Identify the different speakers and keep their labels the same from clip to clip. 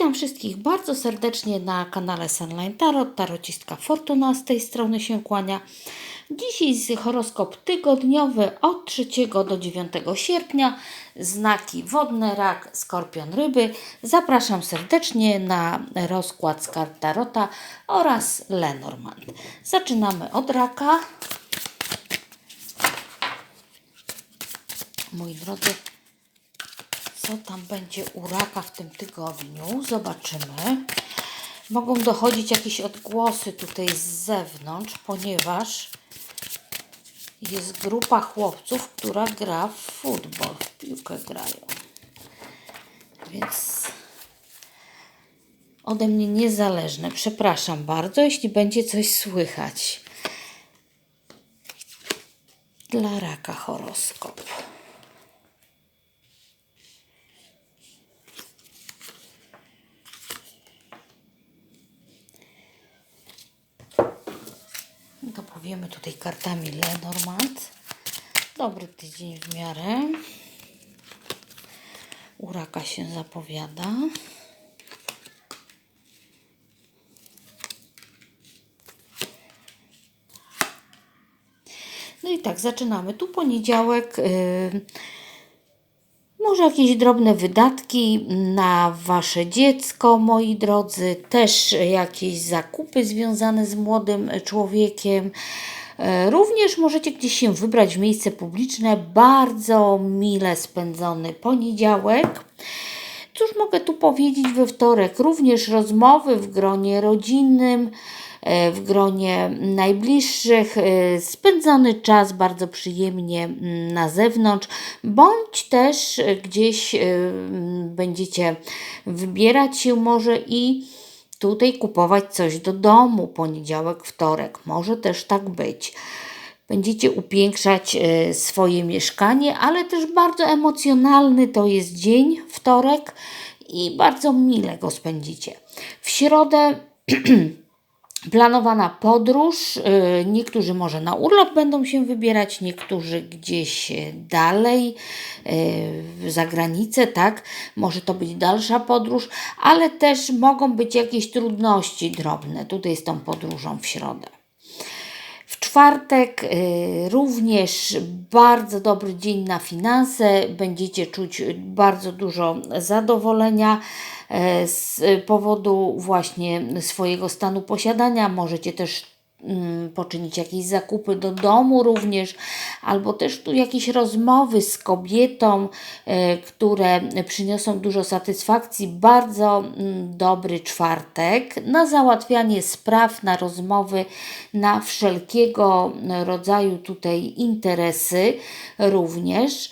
Speaker 1: Witam wszystkich bardzo serdecznie na kanale Sunline Tarot. Tarocistka Fortuna z tej strony się kłania. Dziś jest horoskop tygodniowy od 3 do 9 sierpnia. Znaki wodne, rak, skorpion, ryby. Zapraszam serdecznie na rozkład z kart Tarota oraz Lenormand. Zaczynamy od raka. Moi drodzy, co tam będzie u raka w tym tygodniu. Zobaczymy. Mogą dochodzić jakieś odgłosy tutaj z zewnątrz, ponieważ jest grupa chłopców, która gra w futbol, w piłkę grają. Więc ode mnie niezależne. Przepraszam bardzo, jeśli będzie coś słychać. Dla raka horoskop. To powiemy tutaj kartami Lenormand. Dobry tydzień w miarę. Uraka się zapowiada. No i tak, zaczynamy. Tu poniedziałek. Może jakieś drobne wydatki na Wasze dziecko, moi drodzy, też jakieś zakupy związane z młodym człowiekiem. E, Również możecie gdzieś się wybrać w miejsce publiczne. Bardzo mile spędzony poniedziałek. Cóż mogę tu powiedzieć we wtorek? Również rozmowy w gronie rodzinnym, w gronie najbliższych, e, spędzony czas bardzo przyjemnie na zewnątrz, bądź też e, gdzieś e, będziecie wybierać się może i tutaj kupować coś do domu, poniedziałek, wtorek. Może też tak być. Będziecie upiększać e, swoje mieszkanie, ale też bardzo emocjonalny to jest dzień, wtorek i bardzo mile go spędzicie. W środę planowana podróż. y, Niektórzy może na urlop będą się wybierać, niektórzy gdzieś dalej, y, za granicę, tak? Może to być dalsza podróż, ale też mogą być jakieś trudności drobne tutaj z tą podróżą w środę. W czwartek y, również bardzo dobry dzień na finanse. Będziecie czuć bardzo dużo zadowolenia z powodu właśnie swojego stanu posiadania. Możecie też mm, poczynić jakieś zakupy do domu również, albo też tu jakieś rozmowy z kobietą, e, które przyniosą dużo satysfakcji. Bardzo mm, dobry czwartek na załatwianie spraw, na rozmowy, na wszelkiego rodzaju tutaj interesy również.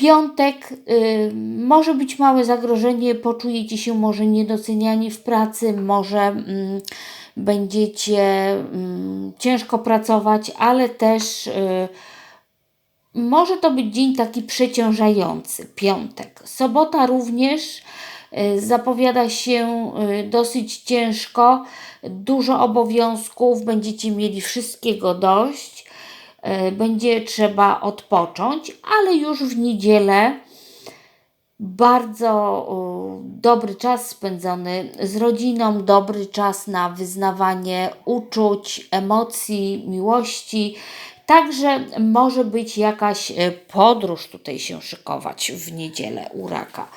Speaker 1: Piątek y, może być małe zagrożenie, poczujecie się może niedoceniani w pracy, może mm, będziecie mm, ciężko pracować, ale też y, może to być dzień taki przeciążający, piątek. Sobota również y, zapowiada się y, dosyć ciężko, dużo obowiązków, będziecie mieli wszystkiego dość, y, będzie trzeba odpocząć, ale już w niedzielę bardzo dobry czas spędzony z rodziną, dobry czas na wyznawanie uczuć, emocji, miłości. Także może być jakaś e, podróż tutaj się szykować w niedzielę u raka.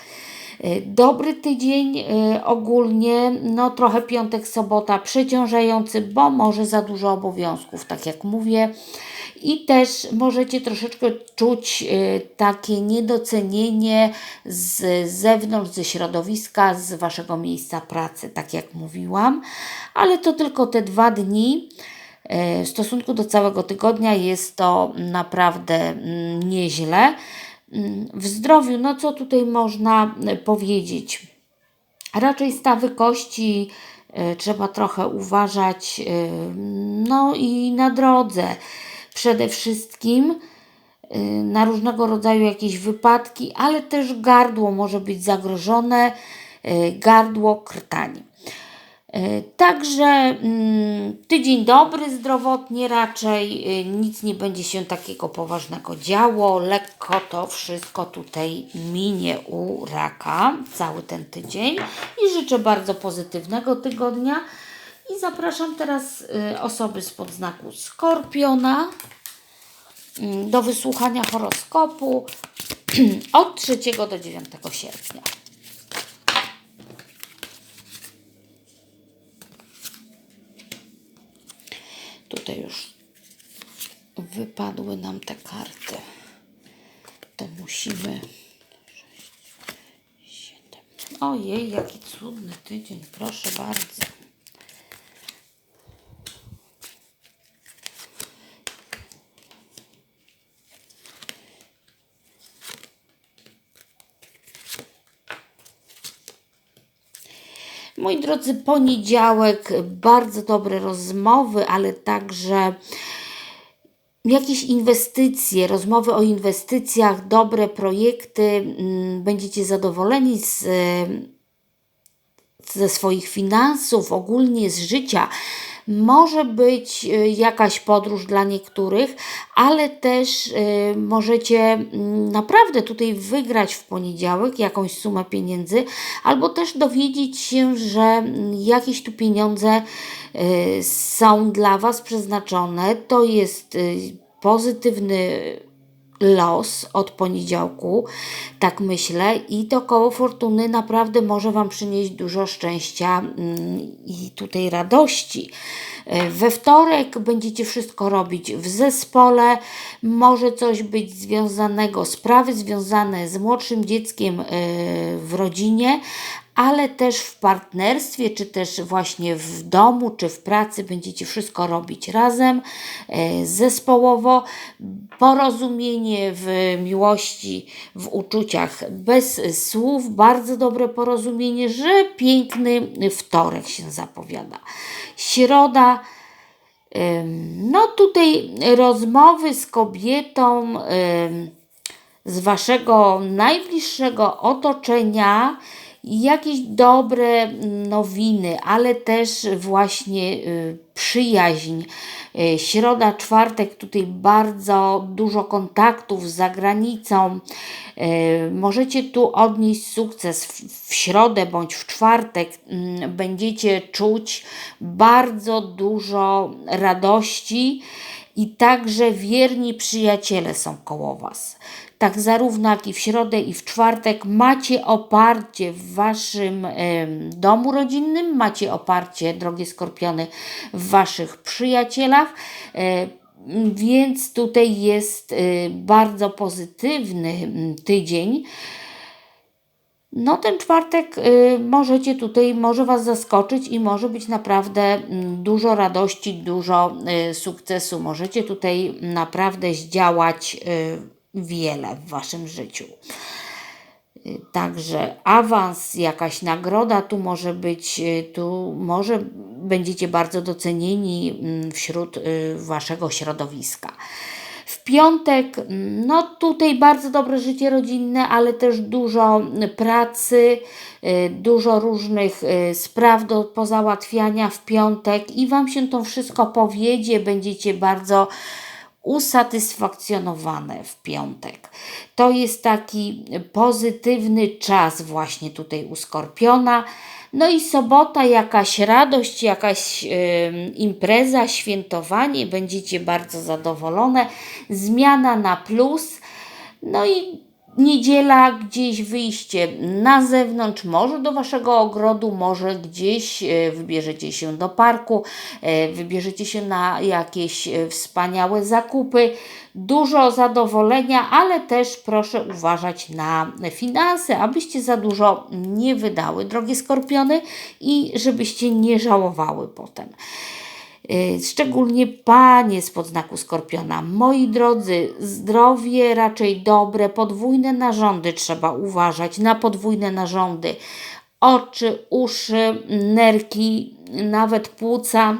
Speaker 1: E, Dobry tydzień e, ogólnie, no trochę piątek, sobota przeciążający, bo może za dużo obowiązków, tak jak mówię. I też możecie troszeczkę czuć e, takie niedocenienie z zewnątrz, ze środowiska, z waszego miejsca pracy, tak jak mówiłam. Ale to tylko te dwa dni. E, W stosunku do całego tygodnia jest to naprawdę mm, nieźle. Mm, W zdrowiu, no co tutaj można e, powiedzieć? Raczej stawy kości trzeba trochę uważać. No i na drodze przede wszystkim e, na różnego rodzaju jakieś wypadki, ale też gardło może być zagrożone, e, gardło krtani. E, Także mm, tydzień dobry zdrowotnie raczej, nic nie będzie się takiego poważnego działo, lekko to wszystko tutaj minie u raka, cały ten tydzień i życzę bardzo pozytywnego tygodnia i zapraszam teraz e, osoby spod znaku Skorpiona mm, do wysłuchania horoskopu od 3 do 9 sierpnia. Tutaj już wypadły nam te karty. To musimy. Ojej, jaki cudny tydzień, proszę bardzo. Moi drodzy, poniedziałek, bardzo dobre rozmowy, ale także jakieś inwestycje, rozmowy o inwestycjach, dobre projekty, mm, będziecie zadowoleni z, ze swoich finansów, ogólnie z życia. Może być y, jakaś podróż dla niektórych, ale też y, możecie mm, naprawdę tutaj wygrać w poniedziałek jakąś sumę pieniędzy, albo też dowiedzieć się, że mm, jakieś tu pieniądze y, są dla Was przeznaczone. To jest pozytywny los od poniedziałku, tak myślę, i to koło fortuny naprawdę może Wam przynieść dużo szczęścia mm, i tutaj radości. E, we wtorek będziecie wszystko robić w zespole, może coś być związanego, sprawy związane z młodszym dzieckiem e, w rodzinie, ale też w partnerstwie, czy też właśnie w domu, czy w pracy będziecie wszystko robić razem, e, zespołowo, porozumienie w miłości, w uczuciach bez słów, bardzo dobre porozumienie, że piękny wtorek się zapowiada. Środa. No tutaj rozmowy z kobietą z waszego najbliższego otoczenia, jakieś dobre nowiny, ale też właśnie y, przyjaźń. Y, środa, czwartek, tutaj bardzo dużo kontaktów z zagranicą. Y, możecie tu odnieść sukces w środę bądź w czwartek. Mm, będziecie czuć bardzo dużo radości i także wierni przyjaciele są koło Was tak zarówno jak i w środę i w czwartek macie oparcie w waszym domu rodzinnym, macie oparcie, drogie skorpiony, w waszych przyjacielach. Więc tutaj jest e, bardzo pozytywny tydzień. No ten czwartek y, możecie tutaj, może Was zaskoczyć i może być naprawdę dużo radości, dużo y, sukcesu. Możecie tutaj naprawdę zdziałać y, wiele w Waszym życiu. Także awans, jakaś nagroda tu może być, tu może będziecie bardzo docenieni mm, wśród y, Waszego środowiska. W piątek, mm, no tutaj bardzo dobre życie rodzinne, ale też dużo pracy, y, dużo różnych y, spraw do pozałatwiania w piątek i Wam się to wszystko powiedzie, będziecie bardzo usatysfakcjonowane w piątek. To jest taki pozytywny czas właśnie tutaj u Skorpiona. No i sobota, jakaś radość, jakaś impreza, świętowanie, będziecie bardzo zadowolone. Zmiana na plus. No i Niedziela, gdzieś wyjście na zewnątrz, może do waszego ogrodu, może gdzieś e, wybierzecie się do parku, e, wybierzecie się na jakieś e, wspaniałe zakupy. Dużo zadowolenia, ale też proszę uważać na finanse, abyście za dużo nie wydały, drogie skorpiony, i żebyście nie żałowały potem. Y, szczególnie panie z podznaku skorpiona. Moi drodzy, zdrowie raczej dobre, podwójne narządy trzeba uważać na podwójne narządy. Oczy, uszy, nerki, nawet płuca,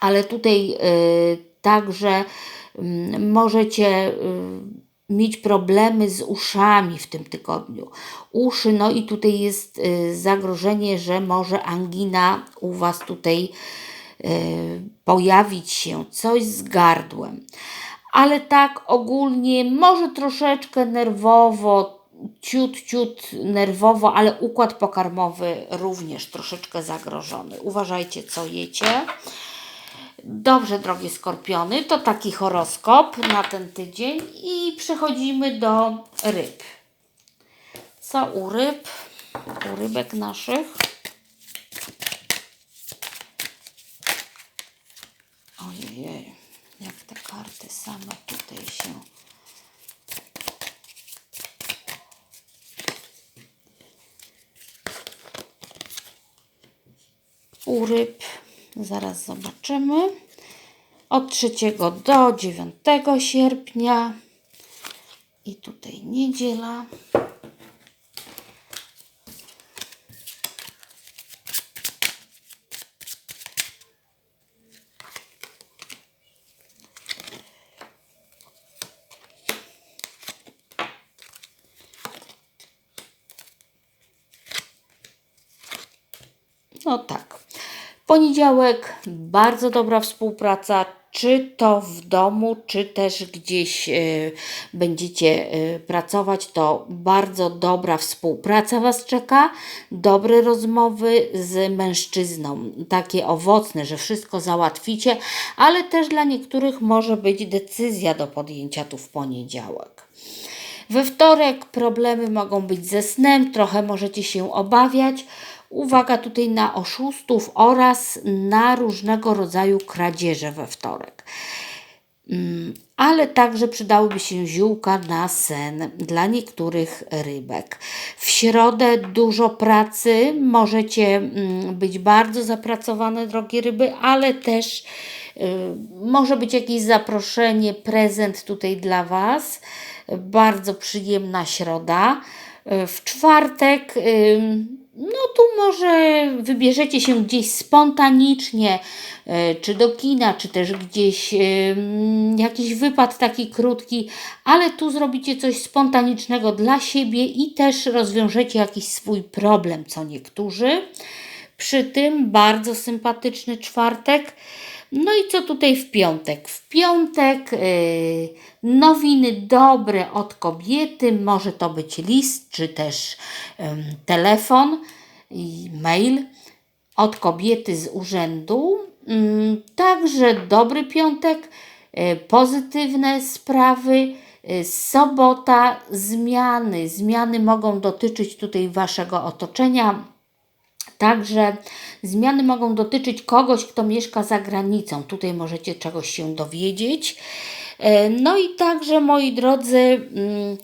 Speaker 1: ale tutaj y, także y, możecie mieć problemy z uszami w tym tygodniu. Uszy, no i tutaj jest y, zagrożenie, że może angina u Was tutaj y, pojawić się, coś z gardłem. Ale tak ogólnie, może troszeczkę nerwowo, ciut, ciut nerwowo, ale układ pokarmowy również troszeczkę zagrożony. Uważajcie, co jecie. Dobrze, drogie skorpiony, to taki horoskop na ten tydzień i przechodzimy do ryb. Co u ryb? U rybek naszych. Ojej, jak te same tutaj się. U ryb zaraz zobaczymy. Od 3 do 9 sierpnia. I tutaj niedziela. No tak. Poniedziałek, bardzo dobra współpraca, czy to w domu, czy też gdzieś y, będziecie y, pracować, to bardzo dobra współpraca Was czeka, dobre rozmowy z mężczyzną, takie owocne, że wszystko załatwicie, ale też dla niektórych może być decyzja do podjęcia tu w poniedziałek. We wtorek problemy mogą być ze snem, trochę możecie się obawiać. Uwaga tutaj na oszustów oraz na różnego rodzaju kradzieże we wtorek. Mm, Ale także przydałyby się ziółka na sen dla niektórych rybek. W środę dużo pracy, możecie mm, być bardzo zapracowane, drogie ryby, ale też y, może być jakieś zaproszenie, prezent tutaj dla Was. Bardzo przyjemna środa. Y, W czwartek, ym, no tu może wybierzecie się gdzieś spontanicznie, y, czy do kina, czy też gdzieś ym, jakiś wypad taki krótki, ale tu zrobicie coś spontanicznego dla siebie i też rozwiążecie jakiś swój problem, co niektórzy. Przy tym bardzo sympatyczny czwartek. No i co tutaj w piątek? W piątek yy, nowiny dobre od kobiety, może to być list, czy też ym, telefon i mail od kobiety z urzędu. Ym, Także dobry piątek, y, pozytywne sprawy. Y, Sobota, zmiany. Zmiany mogą dotyczyć tutaj Waszego otoczenia, Także zmiany mogą dotyczyć kogoś, kto mieszka za granicą. Tutaj możecie czegoś się dowiedzieć. E, No i także, moi drodzy, mm,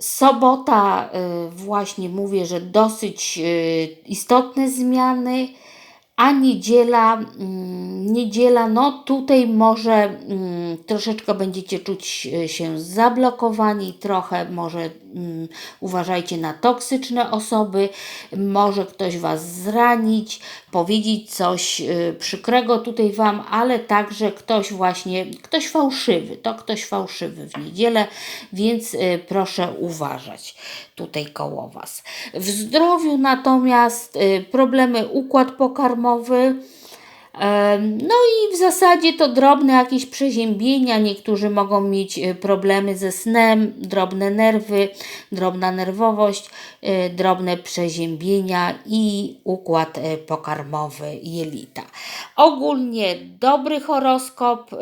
Speaker 1: sobota, y, właśnie mówię, że dosyć y, istotne zmiany, a niedziela, mm, niedziela, no tutaj może mm, troszeczkę będziecie czuć się zablokowani, trochę może uważajcie na toksyczne osoby, może ktoś Was zranić, powiedzieć coś y, przykrego tutaj Wam, ale także ktoś właśnie, ktoś fałszywy, to ktoś fałszywy w niedzielę, więc y, proszę uważać tutaj koło Was. W zdrowiu natomiast y, problemy układ pokarmowy, No i w zasadzie to drobne jakieś przeziębienia. Niektórzy mogą mieć e, problemy ze snem, drobne nerwy, drobna nerwowość, e, drobne przeziębienia i układ e, pokarmowy jelita. Ogólnie dobry horoskop.